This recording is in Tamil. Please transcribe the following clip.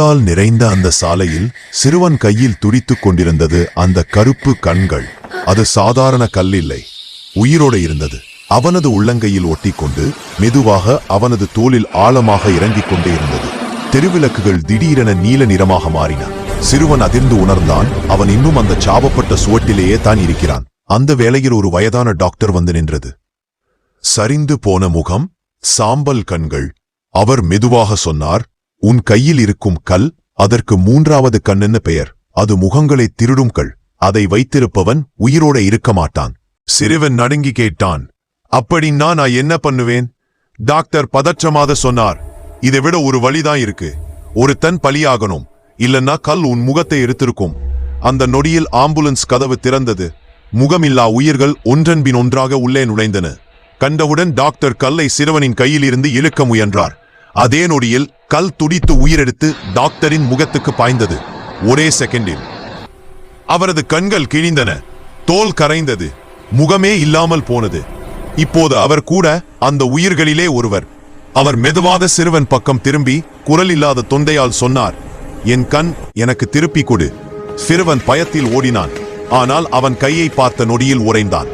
இருளால் நிறைந்த அந்த சாலையில் சிறுவன் கையில் துடித்துக் கொண்டிருந்தது அந்த கருப்பு கண்கள். அது சாதாரண கல் இல்லை. உயிரோடு இருந்தது. அவனது உள்ளங்கையில் ஒட்டிக்கொண்டு மெதுவாக அவனது தோளில் ஆழமாக இறங்கிக் கொண்டே இருந்தது. தெருவிளக்குகள் திடீரென நீல நிறமாக மாறின. சிறுவன் அதிர்ந்து உணர்ந்தான். அவன் இன்னும் அந்த சாபப்பட்ட சுவட்டிலேயே தான் இருக்கிறான். அந்த வேளையில் ஒரு வயதான டாக்டர் வந்து நின்றது. சரிந்து போன முகம் சாம்பல் கண்கள். அவர் மெதுவாக சொன்னார் உன் கையில் இருக்கும் கல் அதற்கு மூன்றாவது கண்ணுன்னு பெயர். அது முகங்களை திருடும் கல். அதை வைத்திருப்பவன் உயிரோட இருக்க மாட்டான். சிறுவன் நடுங்கி கேட்டான் அப்படின்னா நான் என்ன பண்ணுவேன்? டாக்டர் பதற்றமாத சொன்னார் இதை விட ஒரு வழிதான் இருக்கு. ஒரு தன் பலியாகணும். இல்லன்னா கல் உன் முகத்தை எடுத்திருக்கும் அந்த நொடியில் ஆம்புலன்ஸ் கதவு திறந்தது. முகமில்லா உயிர்கள் ஒன்றன்பின் ஒன்றாக உள்ளே நுழைந்தன. கண்டவுடன் டாக்டர் கல்லை சிறுவனின் கையில் இருந்து இழுக்க முயன்றார். அதே நொடியில் கல் துடித்து உயிரெடுத்து டாக்டரின் முகத்துக்கு பாய்ந்தது. ஒரே செகண்டில். அவரது கண்கள் கிழிந்தன. தோல் கரைந்தது. முகமே இல்லாமல் போனது. இப்போது அவர் கூட அந்த உயிர்களிலே ஒருவர். அவர் மெதுவாக சிறுவன் பக்கம் திரும்பி குரல் இல்லாத தொண்டையால் சொன்னார் என் கண் எனக்கு திருப்பி கொடு. சிறுவன் பயத்தில் ஓடினான். ஆனால் அவன் கையை பார்த்த நொடியில் உறைந்தான்.